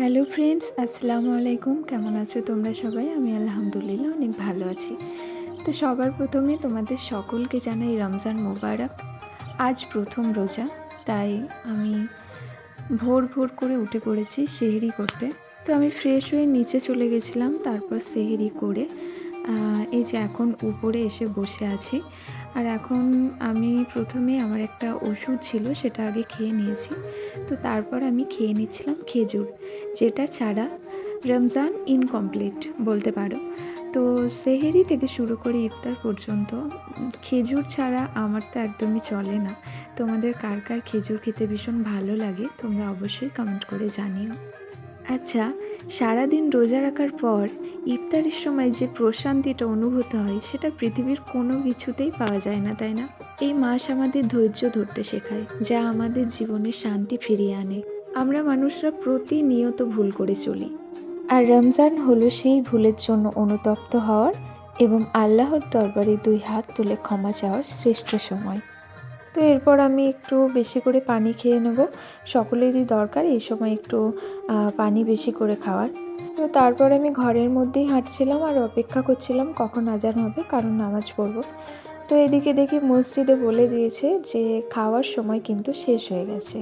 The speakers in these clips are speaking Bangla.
হ্যালো ফ্রেন্ডস, আসসালামু আলাইকুম। কেমন আছো তোমরা সবাই? আমি আলহামদুলিল্লাহ অনেক ভালো আছি। তো সবার প্রথমে তোমাদের সকলকে জানাই রমজান মোবারক। আজ প্রথম রোজা, তাই আমি ভোর ভোর করে উঠে পড়েছি সেহেরি করতে। তো আমি ফ্রেশ হয়ে নিচে চলে গেছিলাম, তারপর সেহেরি করে এই যে এখন উপরে এসে বসে আছি। আর এখন আমি প্রথমে আমার একটা ওষুধ ছিল, সেটা আগে খেয়ে নিয়েছি। তো তারপর আমি খেয়ে নিচ্ছিলাম খেজুর, যেটা ছাড়া রমজান ইনকমপ্লিট বলতে পারো। তো সেহেরি থেকে শুরু করে ইফতার পর্যন্ত, খেজুর ছাড়া আমার তো একদমই চলে না। তোমাদের কার কার খেজুর খেতে ভীষণ ভালো লাগে, তোমরা অবশ্যই কমেন্ট করে জানিও। আচ্ছা সারাদিন রোজা রাখার পর ইফতারের সময় যে প্রশান্তিটা অনুভূত হয়, সেটা পৃথিবীর কোনো কিছুতেই পাওয়া যায় না, তাই না? এই মাস আমাদের ধৈর্য ধরতে শেখায়, যা আমাদের জীবনে শান্তি ফিরিয়ে আনে। আমরা মানুষরা প্রতিনিয়ত ভুল করে চলি। আর রমজান হলো সেই ভুলের জন্য অনুতপ্ত হওয়ার এবং আল্লাহর দরবারে দুই হাত তুলে ক্ষমা চাওয়ার শ্রেষ্ঠ সময়। তো এরপর আমি একটু বেশি করে পানি খেয়ে নেব। সকলেরই দরকার এই সময় একটু পানি বেশি করে খাওয়ার। তো তারপর আমি ঘরের মধ্যেই হাঁটছিলাম আর অপেক্ষা করছিলাম কখন আজান হবে, কারণ নামাজ পড়ব। তো এদিকে দেখি মসজিদে বলে দিয়েছে যে, খাওয়ার সময় কিন্তু শেষ হয়ে গেছে।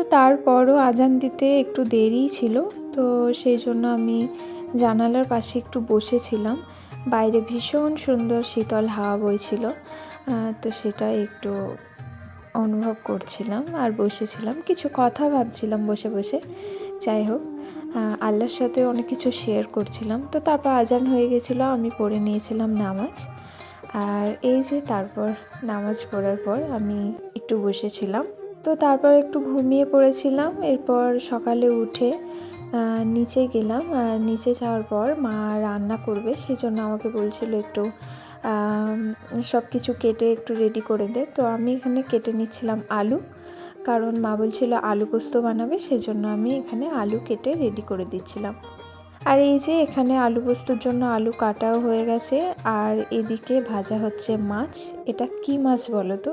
তো তারপরও আজান দিতে একটু দেরিই ছিল, তো সেই জন্য আমি জানালার পাশে একটু বসেছিলাম। বাইরে ভীষণ সুন্দর শীতল হাওয়া বইছিল তো সেটা একটু অনুভব করছিলাম আর বসেছিলাম। কিছু কথা ভাবছিলাম বসে বসে, যাই হোক আল্লাহর সাথে অনেক কিছু শেয়ার করছিলাম। তো তারপর আজান হয়ে গেছিল, আমি পড়ে নিয়েছিলাম নামাজ। আর এই যে তারপর নামাজ পড়ার পর আমি একটু বসেছিলাম। তো তারপর একটু ঘুমিয়ে পড়েছিলাম, এরপর সকালে উঠে নিচে গেলাম নিচে যাওয়ার পর মা রান্না করবে সেই জন্য আমাকে বলছিল একটু সব কিছু কেটে একটু রেডি করে দে। তো আমি এখানে কেটে নিচ্ছিলাম আলু, কারণ মা বলছিল আলু পোস্ত বানাবে, সেজন্য আমি এখানে আলু কেটে রেডি করে দিচ্ছিলাম। আর এই যে এখানে আলু পোস্তর জন্য আলু কাটাও হয়ে গেছে, আর এদিকে ভাজা হচ্ছে মাছ। এটা কি মাছ বলো তো?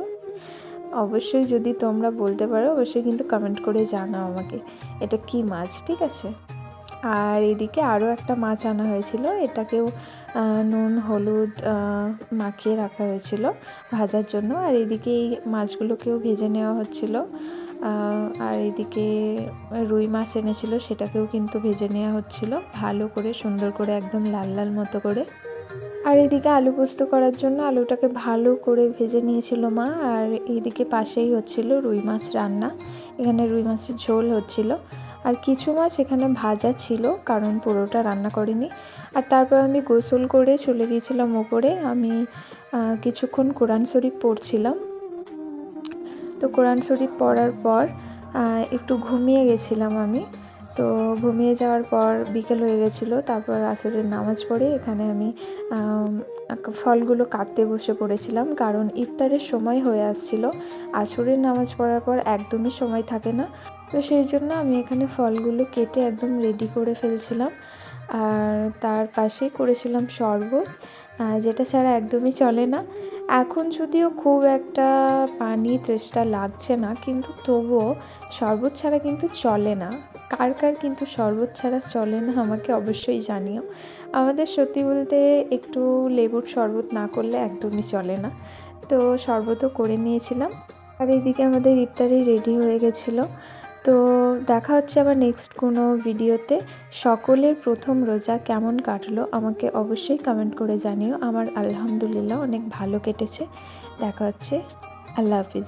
অবশ্যই যদি তোমরা বলতে পারো, অবশ্যই কিন্তু কমেন্ট করে জানাও আমাকে। এটা কি মাছ? ঠিক আছে? আর এদিকে আরও একটা মাছ আনা হয়েছিল। এটাকেও নুন, হলুদ মাখিয়ে রাখা হয়েছিল ভাজার জন্য। আর এদিকে এই মাছগুলোকেও ভেজে নেওয়া হচ্ছিল। আর এদিকে রুই মাছ এনেছিল, সেটাকেও কিন্তু ভেজে নেওয়া হচ্ছিল। ভালো করে, সুন্দর করে, একদম লাল লাল মতো করে। আর এদিকে আলু পোস্ত করার জন্য আলুটাকে ভালো করে ভেজে নিয়েছিল মা, আর এইদিকে পাশেই হচ্ছিল রুই মাছ রান্না। এখানে রুই মাছের ঝোল হচ্ছিল। আর কিছু মাছ এখানে ভাজা ছিল, কারণ পুরোটা রান্না করিনি। আর তারপর আমি গোসল করে চলে গিয়েছিলাম ওপরে। আমি কিছুক্ষণ কোরআন শরীফ পড়ছিলাম। তো কোরআন শরীফ পড়ার পর একটু ঘুমিয়ে গেছিলাম আমি। তো ঘুমিয়ে যাওয়ার পর বিকেল হয়ে গেছিল, তারপর আসরের নামাজ পড়ে এখানে আমি ফলগুলো কাটতে বসে পড়েছিলাম, কারণ ইফতারের সময় হয়ে আসছিল। আসরের নামাজ পড়ার পর একদমই সময় থাকে না, তো সেই জন্য আমি এখানে ফলগুলো কেটে একদম রেডি করে ফেলছিলাম। আর তার পাশেই করেছিলাম শরবত যেটা ছাড়া একদমই চলে না। এখন যদিও খুব একটা পানি চেষ্টা লাগছে না, কিন্তু তবুও শরবত ছাড়া কিন্তু চলে না। কার কার কিন্তু শরবত ছাড়া চলে না, আমাকে অবশ্যই জানিও। আমাদের সত্যি বলতে একটু লেবুর শরবত না করলে একদমই চলে না। তো শরবতও করে নিয়েছিলাম। আর এদিকে আমাদের ইফতারি রেডি হয়ে গেছিল। তো দেখা হচ্ছে আবার নেক্সট কোনো ভিডিওতে। সকলের প্রথম রোজা কেমন কাটলো আমাকে অবশ্যই কমেন্ট করে জানিও। আমার আলহামদুলিল্লাহ অনেক ভালো কেটেছে। দেখা হচ্ছে। আল্লাহ হাফিজ।